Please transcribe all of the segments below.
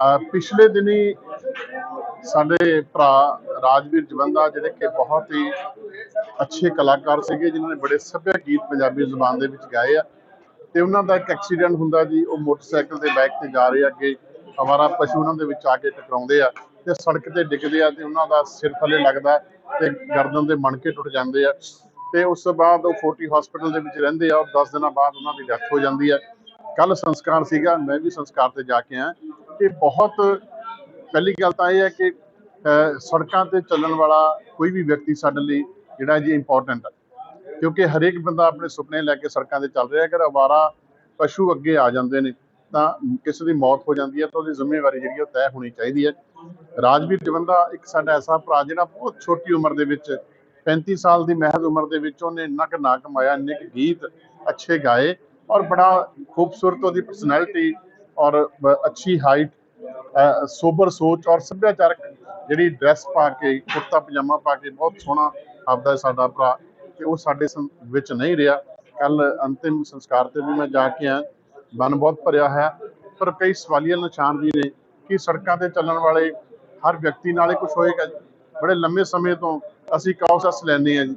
ਪਿਛਲੇ ਦਿਨੀ ਸਾਡੇ ਭਰਾ ਰਾਜਵੀਰ ਜਵੰਦਾ ਜਿਹੜੇ ਕਿ ਬਹੁਤ ਹੀ ਅੱਛੇ ਕਲਾਕਾਰ ਸੀਗੇ, ਜਿਨ੍ਹਾਂ ਨੇ ਬੜੇ ਸੱਭਿਆ ਗੀਤ ਪੰਜਾਬੀ ਜ਼ੁਬਾਨ ਦੇ ਵਿੱਚ ਗਾਏ ਆ। ਤੇ ਉਹਨਾਂ ਦਾ ਇੱਕ ਐਕਸੀਡੈਂਟ ਹੁੰਦਾ ਜੀ, ਉਹ ਮੋਟਰਸਾਈਕਲ ਤੇ ਬਾਈਕ ਤੇ ਜਾ ਰਹੇ ਆ, ਅੱਗੇ ਅਵਾਰਾ ਪਸ਼ੂ ਉਹਨਾਂ ਦੇ ਵਿੱਚ ਆ ਕੇ ਟਕਰਾਉਂਦੇ ਆ ਤੇ ਸੜਕ ਤੇ ਡਿੱਗਦੇ ਆ ਤੇ ਉਹਨਾਂ ਦਾ ਸਿਰ ਥੱਲੇ ਲੱਗਦਾ ਤੇ ਗਰਦਨ ਦੇ ਮਣਕੇ ਟੁੱਟ ਜਾਂਦੇ ਆ। ਤੇ ਉਸ ਤੋਂ ਬਾਅਦ ਉਹ ਫੋਰਟੀ ਹਸਪੀਟਲ ਦੇ ਵਿੱਚ ਰਹਿੰਦੇ ਆ ਔਰ 10 ਦਿਨਾਂ ਬਾਅਦ ਉਹਨਾਂ ਦੀ ਡੈਥ ਹੋ ਜਾਂਦੀ ਆ। ਕੱਲ ਸੰਸਕਾਰ ਸੀਗਾ, ਮੈਂ ਵੀ ਸੰਸਕਾਰ ਤੇ ਜਾ ਕੇ ਆਇਆ। ਕਿ ਬਹੁਤ, ਪਹਿਲੀ ਗੱਲ ਤਾਂ ਇਹ ਹੈ ਕਿ ਸੜਕਾਂ ਤੇ ਚੱਲਣ ਵਾਲਾ ਕੋਈ ਵੀ ਵਿਅਕਤੀ ਸਾਡੇ ਲਈ ਜਿਹੜਾ ਜੀ ਇੰਪੋਰਟੈਂਟ ਹੈ ਕਿਉਂਕਿ ਹਰੇਕ ਬੰਦਾ ਆਪਣੇ ਸੁਪਨੇ ਲੈ ਕੇ ਸੜਕਾਂ ਤੇ ਚੱਲ ਰਿਹਾ, ਅਗਰ ਅਵਾਰਾ ਪਸ਼ੂ ਅੱਗੇ ਆ ਜਾਂਦੇ ਨੇ, ਤਾਂ ਕਿਸੇ ਦੀ ਮੌਤ ਹੋ ਜਾਂਦੀ ਹੈ ਤਾਂ ਉਹਦੀ ਜ਼ਿੰਮੇਵਾਰੀ ਜਿਹੜੀ ਉਹ ਤੈਅ ਹੋਣੀ ਚਾਹੀਦੀ ਹੈ। ਰਾਜਵੀਰ ਜਵੰਦਾ ਇੱਕ ਸਾਡਾ ਐਸਾ ਭਰਾ ਜਿਹੜਾ ਬਹੁਤ ਛੋਟੀ ਉਮਰ ਦੇ ਵਿੱਚ 35 ਸਾਲ ਦੀ ਮਹਿਜ਼ ਉਮਰ ਦੇ ਵਿੱਚ ਉਹਨੇ ਇੰਨਾ ਕੁ ਨਾ ਕਮਾਇਆ, ਇੰਨੇ ਕੁ ਗੀਤ ਅੱਛੇ ਗਾਏ ਔਰ ਬੜਾ ਖੂਬਸੂਰਤ ਉਹਦੀ ਪਰਸਨੈਲਿਟੀ ਔਰ ਅੱਛੀ ਹਾਈਟ ਸੋਬਰ ਸੋਚ ਔਰ ਸੱਭਿਆਚਾਰਕ ਜਿਹੜੀ ਡਰੈਸ ਪਾ ਕੇ, ਕੁੜਤਾ, ਪਜਾਮਾ ਪਾ ਕੇ ਬਹੁਤ ਸੋਹਣਾ ਆਪਦਾ ਸਾਡਾ ਭਰਾ ਤੇ ਉਹ ਸਾਡੇ ਸੰ- ਵਿੱਚ ਨਹੀਂ ਰਿਹਾ। ਕੱਲ ਅੰਤਿਮ ਸੰਸਕਾਰ ਤੇ ਵੀ ਮੈਂ ਜਾ ਕੇ ਆਇਆ। ਮਨ ਬਹੁਤ ਭਰਿਆ ਹੈ ਪਰ ਕਈ ਸਵਾਲੀਆ ਨਿਸ਼ਾਨ ਵੀ ਨੇ ਕਿ ਸੜਕਾਂ ਤੇ ਚੱਲਣ ਵਾਲੇ ਹਰ ਵਿਅਕਤੀ ਨਾਲ ਹੀ ਕੁਝ ਹੋਏਗਾ ਬੜੇ ਲੰਮੇ ਸਮੇਂ ਤੋਂ ਅਸੀਂ ਕਾਉਸਸ ਲੈਂਦੇ ਹਾਂ ਜੀ।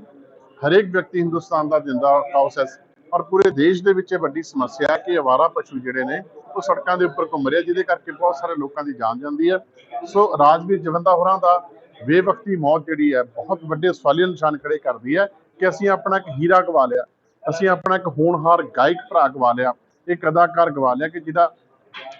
ਹਰੇਕ ਵਿਅਕਤੀ ਹਿੰਦੁਸਤਾਨ ਦਾ ਦਿੰਦਾ ਕਾਉਸਸ ਔਰ ਪੂਰੇ ਦੇਸ਼ ਦੇ ਵਿੱਚ ਇਹ ਵੱਡੀ ਸਮੱਸਿਆ ਹੈ ਕਿ ਅਵਾਰਾ ਪਸ਼ੂ ਜਿਹੜੇ ਨੇ ਉਹ ਸੜਕਾਂ ਦੇ ਉੱਪਰ ਘੁੰਮ ਰਿਹਾ, ਜਿਹਦੇ ਕਰਕੇ ਬਹੁਤ ਸਾਰੇ ਲੋਕਾਂ ਦੀ ਜਾਨ ਜਾਂਦੀ ਹੈ। ਸੋ ਰਾਜਵੀਰ ਜਵੰਦਾ ਹੋਰਾਂ ਦਾ ਬੇਵਕਤੀ ਮੌਤ ਜਿਹੜੀ ਹੈ, ਬਹੁਤ ਵੱਡੇ ਸਵਾਲੀਆ ਨਿਸ਼ਾਨ ਖੜੇ ਕਰਦੀ ਹੈ ਕਿ ਅਸੀਂ ਆਪਣਾ ਇੱਕ ਹੀਰਾ ਗਵਾ ਲਿਆ, ਅਸੀਂ ਆਪਣਾ ਇੱਕ ਹੋਣਹਾਰ ਗਾਇਕ ਭਰਾ ਗਵਾ ਲਿਆ, ਇੱਕ ਅਦਾਕਾਰ ਗਵਾ ਲਿਆ ਕਿ ਜਿਹਦਾ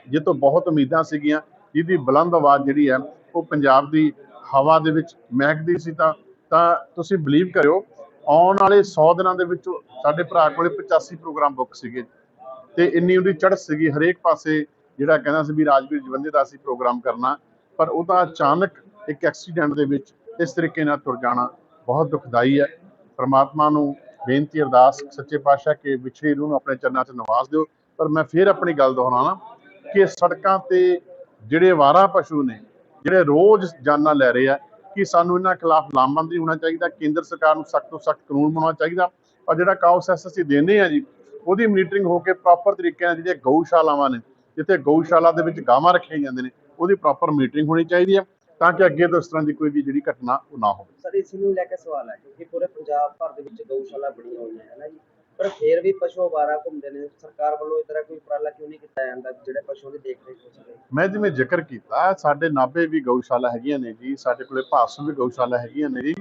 ਜਿਹ ਤੋਂ ਬਹੁਤ ਉਮੀਦਾਂ ਸੀਗੀਆਂ, ਜਿਹਦੀ ਬੁਲੰਦ ਆਵਾਜ਼ ਜਿਹੜੀ ਹੈ, ਉਹ ਪੰਜਾਬ ਦੀ ਹਵਾ ਦੇ ਵਿੱਚ ਮਹਿਕਦੀ ਸੀ ਤਾਂ ਤਾਂ ਤੁਸੀਂ ਬਲੀਵ ਕਰਿਓ, ਆਉਣ ਵਾਲੇ 100 ਦਿਨਾਂ ਦੇ ਵਿੱਚ ਸਾਡੇ ਭਰਾ ਕੋਲੇ 85 ਪ੍ਰੋਗਰਾਮ ਬੁੱਕ ਸੀਗੇ। ਤੇ ਇੰਨੀ ਉਹਦੀ ਚੜ੍ਹ ਸੀਗੀ ਹਰੇਕ ਪਾਸੇ ਜਿਹੜਾ ਕਹਿੰਦਾ ਸੀ ਵੀ ਰਾਜਵੀਰ ਜਵੰਦੇ ਦਾ ਅਸੀਂ ਪ੍ਰੋਗਰਾਮ ਕਰਨਾ, ਪਰ ਉਹਦਾ ਅਚਾਨਕ ਇੱਕ ਐਕਸੀਡੈਂਟ ਦੇ ਵਿੱਚ ਇਸ ਤਰੀਕੇ ਨਾਲ ਤੁਰ ਜਾਣਾ ਬਹੁਤ ਦੁਖਦਾਈ ਹੈ। ਪਰਮਾਤਮਾ ਨੂੰ ਬੇਨਤੀ, ਅਰਦਾਸ, ਸੱਚੇ ਪਾਤਸ਼ਾਹ ਕੇ ਵਿਛੜੀ ਰੂਹ ਨੂੰ ਆਪਣੇ ਚਰਨਾਂ 'ਚ ਨਿਵਾਸ ਦਿਓ। ਪਰ ਮੈਂ ਫੇਰ ਆਪਣੀ ਗੱਲ ਦੁਹਰਾਉਣਾ ਕਿ ਸੜਕਾਂ ਤੇ ਜਿਹੜੇ ਅਵਾਰਾ ਪਸ਼ੂ ਨੇ, ਜਿਹੜੇ ਰੋਜ਼ ਜਾਨਾਂ ਲੈ ਰਹੇ ਆ, ਕਿ ਸਾਨੂੰ ਇਹਨਾਂ ਖਿਲਾਫ ਲਾਮਬੰਦੀ ਹੋਣਾ ਚਾਹੀਦਾ, ਕੇਂਦਰ ਸਰਕਾਰ ਨੂੰ ਸਖਤ ਤੋਂ ਸਖਤ ਕਾਨੂੰਨ ਬਣਾਉਣਾ ਚਾਹੀਦਾ। ਔਰ ਜਿਹੜਾ ਕਾਉਸੈਸ ਅਸੀਂ ਦਿੰਦੇ ਆ ਜੀ ਉਹਦੀ ਮੋਨੀਟਰਿੰਗ ਹੋ ਕੇ ਪ੍ਰੋਪਰ ਤਰੀਕੇ ਨਾਲ ਜਿਹੜੀਆਂ ਗਊਸ਼ਾਲਾਵਾਂ ਨੇ ਜਿੱਥੇ ਗਊਸ਼ਾਲਾ ਦੇ ਵਿੱਚ ਗਾਵਾਂ ਰੱਖੀਆਂ ਜਾਂਦੇ ਨੇ ਉਹਦੀ ਪ੍ਰੋਪਰ ਮੋਨੀਟਰਿੰਗ ਹੋਣੀ ਚਾਹੀਦੀ ਹੈ ਤਾਂ ਕਿ ਅੱਗੇ ਤੋਂ ਇਸ ਤਰ੍ਹਾਂ ਦੀ ਕੋਈ ਵੀ ਜਿਹੜੀ ਘਟਨਾ ਉਹ ਨਾ ਹੋਵੇ। ਸਰ ਇਸ ਨੂੰ ਲੈ ਕੇ ਸਵਾਲ ਹੈ ਕਿਉਂਕਿ ਪੂਰੇ ਪੰਜਾਬ ਭਰ ਦੇ ਵਿੱਚ ਗਊਸ਼ਾਲਾ ਬਣੀਆਂ ਹੋਈਆਂ ਹੈ ਨਾ ਜੀ? ਪਰ ਫਿਰ ਵੀ ਪਸ਼ੂ ਅਵਾਰਾ ਘੁੰਮਦੇ ਨੇ ਸਰਕਾਰ ਵੱਲੋਂ ਇਸ ਤਰ੍ਹਾਂ ਕੋਈ ਉਪਰਾਲਾ ਕਿਉਂ ਨਹੀਂ ਕੀਤਾ ਜਾਂਦਾ ਜਿਹੜੇ ਪਸ਼ੂਆਂ ਦੀ ਦੇਖ ਰੇਖ ਹੋ ਸਕੇ? ਮੈਂ ਜਿਵੇਂ ਜ਼ਿਕਰ ਕੀਤਾ ਸਾਡੇ ਨਾਭੇ ਵੀ ਗਊਸ਼ਾਲਾ ਹੈਗੀਆਂ ਨੇ ਜੀ ਸਾਡੇ ਕੋਲੇ ਭਾਸੂ ਵੀ ਗਊਸ਼ਾਲਾ ਹੈਗੀਆਂ ਨੇ ਜੀ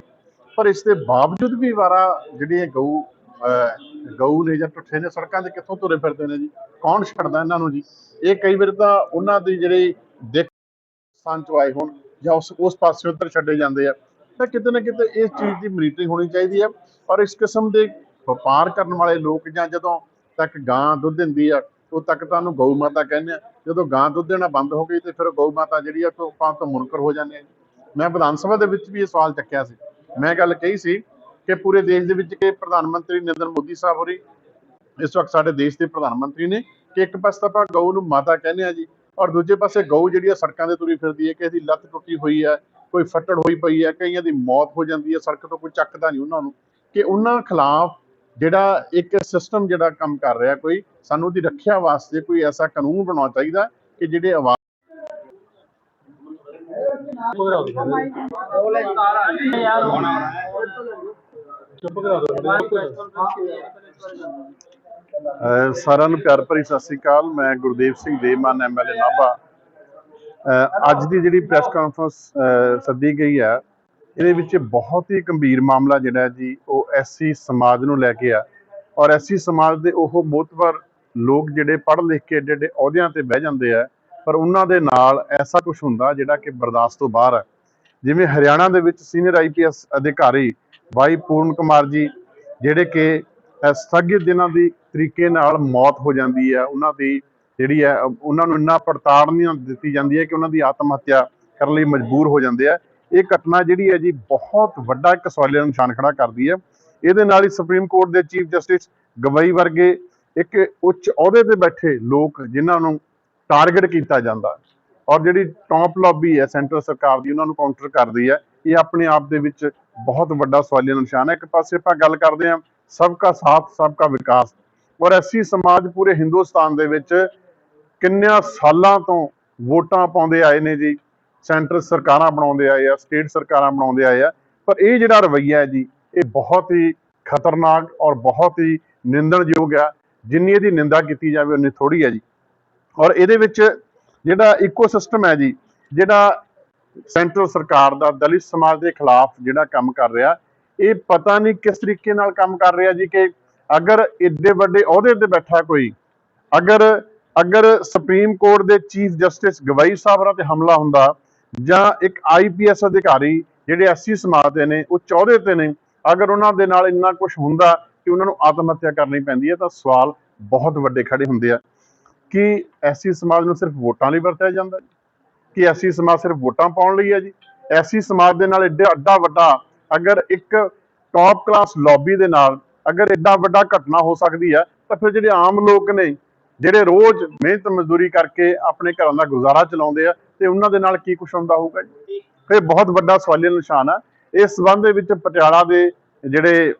ਪਰ ਇਸ ਦੇ ਬਾਵਜੂਦ ਵੀ ਵਾਰਾ ਜਿਹੜੀਆਂ ਗਊ ਗਊ ਨੇ ਜਾਂ ਟੁੱਠੇ ਨੇ ਸੜਕਾਂ ਤੇ ਕਿੱਥੋਂ ਤੁਰੇ ਫਿਰਦੇ ਨੇ ਜੀ? ਕੌਣ ਛੱਡਦਾ ਇਹਨਾਂ ਨੂੰ ਜੀ? ਇਹ ਕਈ ਵਾਰ ਤਾਂ ਉਹਨਾਂ ਦੀ ਜਿਹੜੀ ਦੇਖ ਸਥਾਨ ਆਏ ਹੋਣ ਜਾਂ ਉਸ ਉਸ ਪਾਸੇ ਉੱਧਰ ਛੱਡੇ ਜਾਂਦੇ ਆ। ਤਾਂ ਕਿਤੇ ਨਾ ਕਿਤੇ ਇਸ ਚੀਜ਼ ਦੀ ਮੋਨੀਟਰਿੰਗ ਹੋਣੀ ਚਾਹੀਦੀ ਹੈ ਔਰ ਇਸ ਕਿਸਮ ਦੇ ਵਪਾਰ ਕਰਨ ਵਾਲੇ ਲੋਕ ਜਾਂ ਜਦੋਂ ਤੱਕ ਗਾਂ ਦੁੱਧ ਦਿੰਦੀ ਆ ਉਦੋਂ ਤੱਕ ਤਾਂ ਉਹਨੂੰ ਗਊ ਮਾਤਾ ਕਹਿੰਦੇ ਆ। ਜਦੋਂ ਗਾਂ ਦੁੱਧ ਦੇਣਾ ਬੰਦ ਹੋ ਗਈ ਤੇ ਫਿਰ ਗਊ ਮਾਤਾ ਜਿਹੜੀ ਆ ਤੋਂ ਆਪਾਂ ਤੋਂ ਮੁਨਕਰ ਹੋ ਜਾਂਦੇ ਆ ਮੈਂ ਵਿਧਾਨ ਸਭਾ ਦੇ ਵਿੱਚ ਵੀ ਇਹ ਸਵਾਲ ਚੱਕਿਆ ਸੀ। ਮੈਂ ਗੱਲ ਕਹੀ ਸੀ ਕਿ ਪੂਰੇ ਦੇਸ਼ ਦੇ ਵਿੱਚ ਕਿ ਪ੍ਰਧਾਨ ਮੰਤਰੀ ਨਰਿੰਦਰ ਮੋਦੀ ਸਾਹਿਬ ਹੋਰੀ ਇਸ ਵਕਤ ਸਾਡੇ ਦੇਸ਼ ਦੇ ਪ੍ਰਧਾਨ ਮੰਤਰੀ ਨੇ ਕਿ ਇੱਕ ਪਾਸੇ ਤਾਂ ਆਪਾਂ ਗਊ ਨੂੰ ਮਾਤਾ ਕਹਿੰਦੇ ਆ ਜੀ ਔਰ ਦੂਜੇ ਪਾਸੇ ਗਊ ਜਿਹੜੀ ਆ ਸੜਕਾਂ ਤੇ ਤੁਰੀ ਫਿਰਦੀ ਹੈ ਕਿ ਇਹਦੀ ਲੱਤ ਟੁੱਟੀ ਹੋਈ ਹੈ, ਕੋਈ ਫੱਟੜ ਹੋਈ ਪਈ ਹੈ, ਕਈਆਂ ਦੀ ਮੌਤ ਹੋ ਜਾਂਦੀ ਹੈ, ਸੜਕ ਤੋਂ ਕੋਈ ਚੱਕਦਾ ਨਹੀਂ ਉਹਨਾਂ ਨੂੰ, ਕਿ ਉਹਨਾਂ ਖਿਲਾਫ ਜਿਹੜਾ ਇੱਕ ਸਿਸਟਮ ਜਿਹੜਾ ਕੰਮ ਕਰ ਰਿਹਾ ਕੋਈ, ਸਾਨੂੰ ਉਹਦੀ ਰੱਖਿਆ ਵਾਸਤੇ ਕੋਈ ਐਸਾ ਕਾਨੂੰਨ ਬਣਾਉਣਾ ਚਾਹੀਦਾ ਕਿ ਜਿਹੜੇ ਆਵਾਜ਼ ਅਹ ਸਾਰਿਆਂ ਨੂੰ ਪਿਆਰ ਭਰੀ ਸਤਿ ਸ੍ਰੀ ਅਕਾਲ। ਮੈਂ ਗੁਰਦੇਵ ਸਿੰਘ ਦੇਵਮਾਨ ਐਮਐਲਏ ਨਾਭਾ। ਅੱਜ ਦੀ ਜਿਹੜੀ ਪ੍ਰੈਸ ਕਾਨਫਰੰਸ ਸੱਦੀ ਗਈ ਹੈ ਇਹਦੇ ਵਿੱਚ ਬਹੁਤ ਹੀ ਗੰਭੀਰ ਮਾਮਲਾ ਜਿਹੜਾ ਹੈ ਜੀ ਉਹ ਐਸਸੀ ਸਮਾਜ ਨੂੰ ਲੈ ਕੇ ਆ। ਔਰ ਐਸਸੀ ਸਮਾਜ ਦੇ ਉਹ ਮੋਤਬਰ ਲੋਕ ਜਿਹੜੇ ਪੜ੍ਹ ਲਿਖ ਕੇ ਏਡੇ ਏਡੇ ਅਹੁਦਿਆਂ ਤੇ ਬਹਿ ਜਾਂਦੇ ਆ ਪਰ ਉਹਨਾਂ ਦੇ ਨਾਲ ਐਸਾ ਕੁਝ ਹੁੰਦਾ ਜਿਹੜਾ ਕਿ ਬਰਦਾਸ਼ਤ ਤੋਂ ਬਾਹਰ ਹੈ ਜਿਵੇਂ ਹਰਿਆਣਾ ਦੇ ਵਿੱਚ ਸੀਨੀਅਰ ਆਈਪੀਐਸ ਅਧਿਕਾਰੀ ਬਾਈ ਪੂਰਨ ਕੁਮਾਰ ਜੀ, ਜਿਹੜੇ ਕਿ ਅਹ ਸਥਗਿਤ ਦਿਨਾਂ ਦੀ ਤਰੀਕੇ ਨਾਲ ਮੌਤ ਹੋ ਜਾਂਦੀ ਹੈ, ਉਹਨਾਂ ਦੀ ਜਿਹੜੀ ਹੈ, ਉਹਨਾਂ ਨੂੰ ਇੰਨਾ ਪੜਤਾੜਨੀ ਦਿੱਤੀ ਜਾਂਦੀ ਹੈ ਕਿ ਉਹਨਾਂ ਦੀ ਆਤਮ ਹੱਤਿਆ ਕਰਨ ਲਈ ਮਜਬੂਰ ਹੋ ਜਾਂਦੇ ਆ। ਇਹ ਘਟਨਾ ਜਿਹੜੀ ਹੈ ਜੀ, ਬਹੁਤ ਵੱਡਾ ਇੱਕ ਸਵਾਲੀਆ ਨਿਸ਼ਾਨ ਖੜਾ ਕਰਦੀ ਹੈ। ਇਹਦੇ ਨਾਲ ਹੀ ਸੁਪਰੀਮ ਕੋਰਟ ਦੇ ਚੀਫ ਜਸਟਿਸ ਗਵਈ ਵਰਗੇ ਇੱਕ ਉੱਚ ਅਹੁਦੇ ਤੇ ਬੈਠੇ ਲੋਕ ਜਿਨ੍ਹਾਂ ਨੂੰ ਟਾਰਗੇਟ ਕੀਤਾ ਜਾਂਦਾ। ਔਰ ਜਿਹੜੀ ਟੌਪ ਲੌਬੀ ਹੈ ਸੈਂਟਰ ਸਰਕਾਰ ਦੀ, ਉਹਨਾਂ ਨੂੰ ਕਾਊਂਟਰ ਕਰਦੀ ਹੈ। ਇਹ ਆਪਣੇ ਆਪ ਦੇ ਵਿੱਚ ਬਹੁਤ ਵੱਡਾ ਸਵਾਲੀਆ ਨਿਸ਼ਾਨ ਹੈ। ਇੱਕ ਪਾਸੇ ਆਪਾਂ ਗੱਲ ਕਰਦੇ ਹਾਂ ਸਭ ਸਬਕਾ ਸਾਥ ਸਭ ਸਬਕਾ ਵਿਕਾਸ। ਔਰ ਐਸੀ ਸਮਾਜ ਪੂਰੇ ਹਿੰਦੁਸਤਾਨ ਦੇ ਵਿੱਚ ਕਿੰਨਿਆਂ ਸਾਲਾਂ ਤੋਂ ਵੋਟਾਂ ਪਾਉਂਦੇ ਆਏ ਨੇ ਜੀ। ਸੈਂਟਰ ਸਰਕਾਰਾਂ ਬਣਾਉਂਦੇ ਆਏ ਆ, ਸਟੇਟ ਸਰਕਾਰਾਂ ਬਣਾਉਂਦੇ ਆਏ ਆ। ਪਰ ਇਹ ਜਿਹੜਾ ਰਵੱਈਆ ਹੈ ਜੀ, ਇਹ ਬਹੁਤ ਹੀ ਖਤਰਨਾਕ ਔਰ ਬਹੁਤ ਹੀ ਨਿੰਦਣਯੋਗ ਆ। ਜਿੰਨੀ ਇਹਦੀ ਨਿੰਦਾ ਕੀਤੀ ਜਾਵੇ, ਉਨੀ ਥੋੜੀ ਹੈ ਜੀ। ਔਰ ਇਹਦੇ ਵਿੱਚ ਜਿਹੜਾ ਇਕੋਸਿਸਟਮ ਹੈ ਜੀ, ਜਿਹੜਾ ਸੈਂਟਰਲ ਸਰਕਾਰ ਦਾ, ਦਲਿਤ ਸਮਾਜ ਦੇ ਖਿਲਾਫ ਜਿਹੜਾ ਕੰਮ ਕਰ ਰਿਹਾ, ਇਹ ਪਤਾ ਨਹੀਂ ਕਿਸ ਤਰੀਕੇ ਨਾਲ ਕੰਮ ਕਰ ਰਿਹਾ ਜੀ ਕਿ ਅਗਰ ਏਡੇ ਵੱਡੇ ਅਹੁਦੇ ਤੇ ਬੈਠਾ ਕੋਈ, ਅਗਰ ਅਗਰ ਸੁਪਰੀਮ ਕੋਰਟ ਦੇ ਚੀਫ ਜਸਟਿਸ ਗਵਾਈ ਸਾਹਿਬਰਾ ਤੇ ਹਮਲਾ ਹੁੰਦਾ, ਜਾਂ ਇੱਕ ਆਈਪੀਐਸ ਅਧਿਕਾਰੀ ਜਿਹੜੇ ਐਸਸੀ ਸਮਾਜ ਦੇ ਨੇ, ਉਹ ਚੌਧੇ ਤੇ ਨੇ, ਅਗਰ ਉਹਨਾਂ ਦੇ ਨਾਲ ਇੰਨਾ ਕੁਝ ਹੁੰਦਾ ਕਿ ਉਹਨਾਂ ਨੂੰ ਆਤਮ ਹੱਤਿਆ ਕਰਨੀ ਪੈਂਦੀ ਹੈ, ਤਾਂ ਸਵਾਲ ਬਹੁਤ ਵੱਡੇ ਖੜੇ ਹੁੰਦੇ ਆ ਕਿ ਐਸਸੀ ਸਮਾਜ ਨੂੰ ਸਿਰਫ ਵੋਟਾਂ ਲਈ ਵਰਤਿਆ ਜਾਂਦਾ ਹੈ? ਕਿ ਐਸੀ ਸਮਾਜ ਸਿਰਫ ਵੋਟਾਂ ਪਾਉਣ ਲਈ ਹੈ ਜੀ। ਐਸੀ ਸਮਾਜ ਦੇ ਨਾਲ ਏਡਾ ਅੱਡਾ ਵੱਡਾ ਅਗਰ ਇੱਕ ਟੌਪ ਕਲਾਸ ਲੌਬੀ ਦੇ ਨਾਲ ਅਗਰ ਏਡਾ ਵੱਡਾ ਘਟਨਾ ਹੋ ਸਕਦੀ ਹੈ, ਤਾਂ ਫਿਰ ਜਿਹੜੇ ਆਮ ਲੋਕ ਨੇ, ਜਿਹੜੇ ਰੋਜ਼ ਮਿਹਨਤ ਮਜ਼ਦੂਰੀ ਕਰਕੇ ਆਪਣੇ ਘਰਾਂ ਦਾ ਗੁਜ਼ਾਰਾ ਚਲਾਉਂਦੇ ਆ, ਤੇ ਉਹਨਾਂ ਦੇ ਨਾਲ ਕੀ ਕੁਛ ਹੁੰਦਾ ਹੋਊਗਾ ਜੀ? ਇਹ ਬਹੁਤ ਵੱਡਾ ਸਵਾਲੀਆ ਨਿਸ਼ਾਨ ਆ। ਇਸ ਸੰਬੰਧ ਦੇ ਵਿੱਚ ਪਟਿਆਲਾ ਦੇ ਜਿਹੜੇ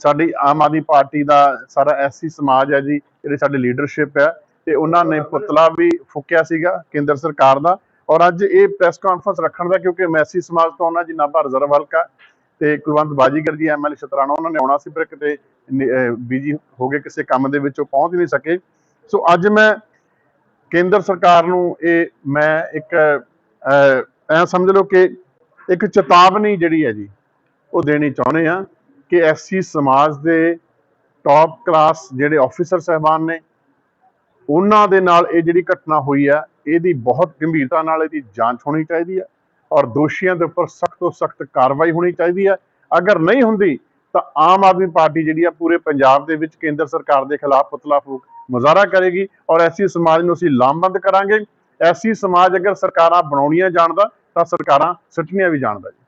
ਸਾਡੀ ਆਮ ਆਦਮੀ ਪਾਰਟੀ ਦਾ ਸਾਰਾ ਐਸਸੀ ਸਮਾਜ ਹੈ ਜੀ, ਜਿਹੜੀ ਸਾਡੀ ਲੀਡਰਸ਼ਿਪ ਹੈ, ਤੇ ਉਹਨਾਂ ਨੇ ਪੁਤਲਾ ਵੀ ਫੂਕਿਆ ਸੀਗਾ ਕੇਂਦਰ ਸਰਕਾਰ ਦਾ। ਔਰ ਅੱਜ ਇਹ ਪ੍ਰੈਸ ਕਾਨਫਰੰਸ ਰੱਖਣ ਦਾ, ਕਿਉਂਕਿ ਮੈਸੀ ਸਮਾਜ ਤੋਂ ਉਹਨਾਂ ਜੀ ਨਾਭਾ ਰਿਜ਼ਰਵ ਹਲਕਾ ਤੇ ਕੁਲਵੰਤ ਬਾਜੀਗਰ ਜੀ ਐਮਐਲਏ ਸ਼ਤਰਾਣਾ, ਉਹਨਾਂ ਨੇ ਆਉਣਾ ਸੀ ਪਰ ਕਿਤੇ ਬੀਜੀ ਹੋ ਗਏ, ਕਿਸੇ ਕੰਮ ਦੇ ਵਿੱਚ ਉਹ ਪਹੁੰਚ ਨਹੀਂ ਸਕੇ। ਸੋ ਅੱਜ ਮੈਂ ਕੇਂਦਰ ਸਰਕਾਰ ਨੂੰ ਇਹ, ਮੈਂ ਇੱਕ ਐ ਸਮਝ ਲਓ ਕਿ ਇੱਕ ਚੇਤਾਵਨੀ ਜਿਹੜੀ ਹੈ ਜੀ, ਉਹ ਦੇਣੀ ਚਾਹੁੰਦੇ ਆ ਕਿ ਐਸਸੀ ਸਮਾਜ ਦੇ ਟੌਪ ਕਲਾਸ ਜਿਹੜੇ ਆਫੀਸਰ ਸਹਿਬਾਨ ਨੇ ਉਹਨਾਂ ਦੇ ਨਾਲ ਇਹ ਜਿਹੜੀ ਘਟਨਾ ਹੋਈ ਹੈ ਇਹਦੀ ਬਹੁਤ ਗੰਭੀਰਤਾ ਨਾਲ ਇਹਦੀ ਜਾਂਚ ਹੋਣੀ ਚਾਹੀਦੀ ਹੈ ਔਰ ਦੋਸ਼ੀਆਂ ਦੇ ਉੱਪਰ ਸਖਤ ਤੋਂ ਸਖਤ ਕਾਰਵਾਈ ਹੋਣੀ ਚਾਹੀਦੀ ਹੈ ਅਗਰ ਨਹੀਂ ਹੁੰਦੀ ਤਾਂ ਆਮ ਆਦਮੀ ਪਾਰਟੀ ਜਿਹੜੀ ਆ ਪੂਰੇ ਪੰਜਾਬ ਦੇ ਵਿੱਚ ਕੇਂਦਰ ਸਰਕਾਰ ਦੇ ਖਿਲਾਫ ਪੁਤਲਾ ਫੂਕ ਮੁਜ਼ਾਹਰਾ ਕਰੇਗੀ ਔਰ ਐਸੀ ਸਮਾਜ ਨੂੰ ਅਸੀਂ ਲਾਮਬੰਦ ਕਰਾਂਗੇ। ਐਸੀ ਸਮਾਜ ਅਗਰ ਸਰਕਾਰਾਂ ਬਣਾਉਣੀਆਂ ਜਾਣਦਾ ਤਾਂ ਸਰਕਾਰਾਂ ਸਿੱਟਣੀਆਂ ਵੀ ਜਾਣਦਾ ਜੀ।